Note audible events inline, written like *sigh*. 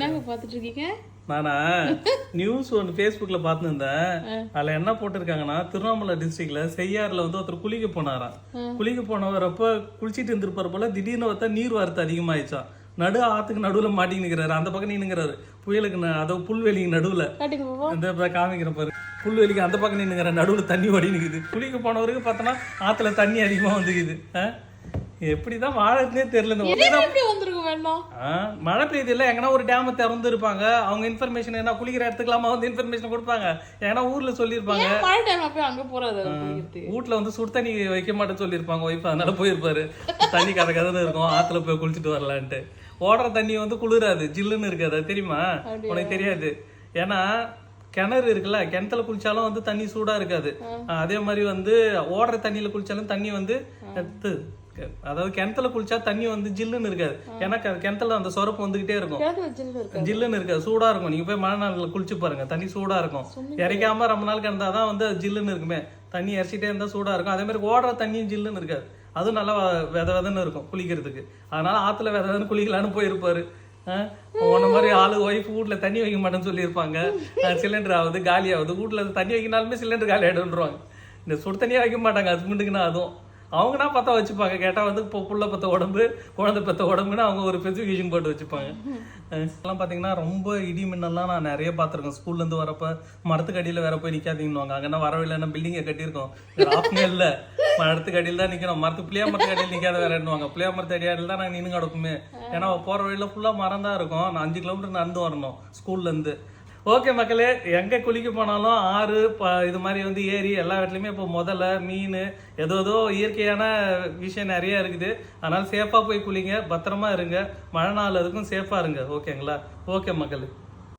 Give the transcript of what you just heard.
என்னங்க பார்த்துட்டு இருக்கீங்க? நானா நியூஸ் ஒன்று ஃபேஸ்புக்கில் பார்த்துருந்தேன் அதில் என்ன போட்டிருக்காங்கன்னா திருவண்ணாமலை டிஸ்ட்ரிக்ட்ல செய்யாறுல வந்து ஒருத்தர் குளிக்க போனாராம். குளிக்க போனவரப்ப குளிச்சிட்டு இருந்திருப்பார் போல திடீர்னு பார்த்தா நீர் வரத்து அதிகமாயிடுச்சான் நடு ஆத்துக்கு நடுவில் மாட்டி நிற்கிறாரு அந்த பக்கம் நின்னுங்கிறாரு. புயலுக்கு அதோ புல்வெளிக்கு நடுவில். இந்த இப்ப காமிக்கிறேன் பாரு. புல்வெளிக்கு அந்த பக்கம் நின்னுங்கிற நடுவில் தண்ணி ஓடி நிக்குது. குளிக்க போனவருக்கு பார்த்தோன்னா ஆத்துல தண்ணி அதிகமாக வந்துக்குது? எப்படிதான் வாழறதுனே தெரியல இந்த ஆ, மழை பெய்யுது இல்ல எங்கன்னா ஒரு டேம் திறந்து இருப்பாங்க. அவங்க இன்ஃபர்மேஷன் என்ன குளிக்கிற இடத்துக்குலாமா வந்து இன்ஃபர்மேஷன் கொடுப்பாங்க. ஏன்னா ஊர்ல சொல்லியிருப்பாங்க. மழை டைம் போய் அங்க போறாது குளிக்கிறதுக்கு? வீட்ல வந்து சுடு தண்ணி வைக்க மாட்டேன்னு சொல்லியிருப்பாங்க. ஒய்ஃப் அதனால போயிருப்பாரு. தண்ணி கதை கதைன்னு இருக்கும். ஆத்துல போய் குளிச்சுட்டு வரலான்ட்டு. ஓடுற தண்ணி வந்து குளிராது ஜில்லுன்னு இருக்காது. அது தெரியுமா? உனக்கு தெரியாது. ஏன்னா கிணறு இருக்குல்ல கிணத்துல குளிச்சாலும் வந்து தண்ணி சூடா இருக்காது. அதே மாதிரி வந்து ஓடுற தண்ணியில குளிச்சாலும் தண்ணி வந்து அதாவது கிணத்துல குளிச்சா தண்ணி வந்து ஜில்லுன்னு இருக்காது. ஏன்னா கிணத்துல அந்த சொரப்பு வந்துகிட்டே இருக்கும். ஜில்லுன்னு இருக்காது. சூடா இருக்கும். நீங்க போய் மழை நாள்ல குளிச்சு பாருங்க. தண்ணி சூடா இருக்கும். இறைக்காம ரொம்ப நாள் கிடந்தாதான் வந்து ஜில்லுன்னு இருக்குமே. தண்ணி இறைச்சிட்டே இருந்தா சூடா இருக்கும். அதே மாதிரி ஓடுற தண்ணியும் ஜில்லுன்னு இருக்காது. அதுவும் நல்லா வித விதன்னு இருக்கும் குளிக்கிறதுக்கு. அதனால ஆத்துல வித விதன்னு குளிக்கலான்னு போயிருப்பாரு. உன்ன மாதிரி ஆளு ஒய்ஃப் வீட்ல தண்ணி வைக்க மாட்டேன்னு சொல்லியிருப்பாங்க. சிலிண்டர் ஆகுது காலி ஆகுது வீட்ல தண்ணி வைக்கினாலுமே சிலிண்டர் காலி ஆயிடுன்றாங்க இந்த சுடு தண்ணியே வைக்க மாட்டாங்க. ஹஸ்பண்டுக்குன்னா அதுவும். அவங்கன்னா பார்த்தா வச்சுப்பாங்க. கேட்டா வந்து இப்போ புள்ள பத்த உடம்பு குழந்தை பத்த உடம்புன்னு அவங்க ஒரு ஸ்பெசிஃபிகேஷன் போட்டு வச்சுப்பாங்க. *laughs* இதெல்லாம் பார்த்தீங்கன்னா ரொம்ப இடி மின்னல்லாம் நான் நிறைய பார்த்துருக்கேன் ஸ்கூல்ல இருந்து வரப்ப மரத்துக்கு அடியில வேற போய் நிக்காதீங்கன்னு அங்கன்னா வரவில்லைன்னா பில்டிங்கை கட்டியிருக்கோம். ஆப்ஷனே இல்ல. மரத்துக்கு அடியில் தான் நிக்கணும். மரத்து புளியா மரத்துக்கு அடியில் நிக்காத வேற என்னவாங்க புளியா மரத்து அடியாடியில் தான் நாங்கள் நின்று கிடக்குமே ஏன்னா போற வழியில ஃபுல்லா மரம் தான் இருக்கும். நான் அஞ்சு கிலோமீட்டர் நடந்து வரணும் ஸ்கூல்ல இருந்து. ஓகே மக்களே எங்கே குளிக்க போனாலும் ஆறு ப- இது மாதிரி வந்து ஏரி எல்லா இடத்துலையுமே இப்போ முதல்ல மீன் ஏதோ ஏதோ இயற்கையான விஷயம் நிறைய இருக்குது. அதனால் சேஃபாக போய் குளிங்க பத்திரமா இருங்க. மழை நாள் அதுக்கும் சேஃபாக இருங்க. ஓகேங்களா? ஓகே மக்களே.